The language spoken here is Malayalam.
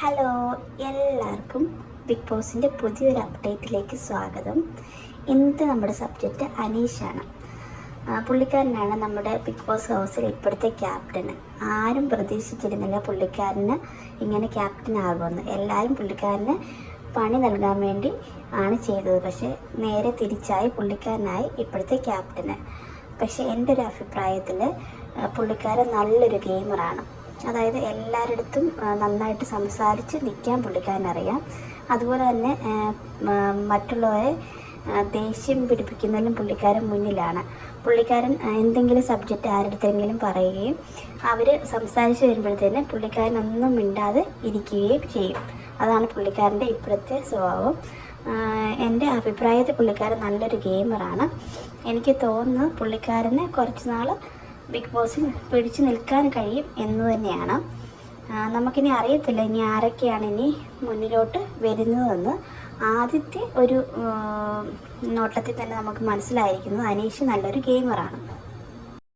ഹലോ എല്ലാവർക്കും ബിഗ് ബോസിന്റെ പുതിയൊരു അപ്ഡേറ്റിലേക്ക് സ്വാഗതം. ഇന്നത്തെ നമ്മുടെ സബ്ജക്റ്റ് അനീഷാണ്. പുള്ളിക്കാരനാണ് നമ്മുടെ ബിഗ് ബോസ് ഹൗസിൽ ഇപ്പോഴത്തെ ക്യാപ്റ്റന് ആരും പ്രതീക്ഷിച്ചിരുന്നില്ല പുള്ളിക്കാരന് ഇങ്ങനെ ക്യാപ്റ്റൻ ആകുമെന്ന്. എല്ലാവരും പുള്ളിക്കാരന് പണി നൽകാൻ വേണ്ടി ആണ് ചെയ്തത്. പക്ഷേ നേരെ തിരിച്ചായി പുള്ളിക്കാരനായി ഇപ്പോഴത്തെ ക്യാപ്റ്റന് പക്ഷേ എന്റെ ഒരു അഭിപ്രായത്തിൽ പുള്ളിക്കാരൻ നല്ലൊരു ഗെയിമറാണ് അതായത് എല്ലാവരുടെ നന്നായിട്ട് സംസാരിച്ച് നിൽക്കാൻ പുള്ളിക്കാരനറിയാം. അതുപോലെ തന്നെ മറ്റുള്ളവരെ ദേഷ്യം പിടിപ്പിക്കുന്നതിലും പുള്ളിക്കാരൻ മുന്നിലാണ്. പുള്ളിക്കാരൻ എന്തെങ്കിലും സബ്ജക്റ്റ് ആരുടെങ്കിലും പറയുകയും അവർ സംസാരിച്ച് വരുമ്പോഴത്തേന് പുള്ളിക്കാരൻ ഒന്നും മിണ്ടാതെ ഇരിക്കുകയും ചെയ്യും. അതാണ് പുള്ളിക്കാരന്റെ ഇപ്പോഴത്തെ സ്വഭാവം. എന്റെ അഭിപ്രായത്തിൽ പുള്ളിക്കാരൻ നല്ലൊരു ഗെയിമറാണ്. എനിക്ക് തോന്നുന്നു പുള്ളിക്കാരന് കുറച്ച് നാൾ ബിഗ് ബോസിൽ പിടിച്ചു നിൽക്കാൻ കഴിയും എന്ന് തന്നെയാണ്. നമുക്കിനി അറിയത്തില്ല ഇനി ആരൊക്കെയാണ് ഇനി മുന്നിലോട്ട് വരുന്നതെന്ന്. ആദ്യത്തെ ഒരു നോട്ടത്തിൽ തന്നെ നമുക്ക് മനസ്സിലായിരിക്കുന്നത് അനീഷ് നല്ലൊരു ഗെയിമറാണ്.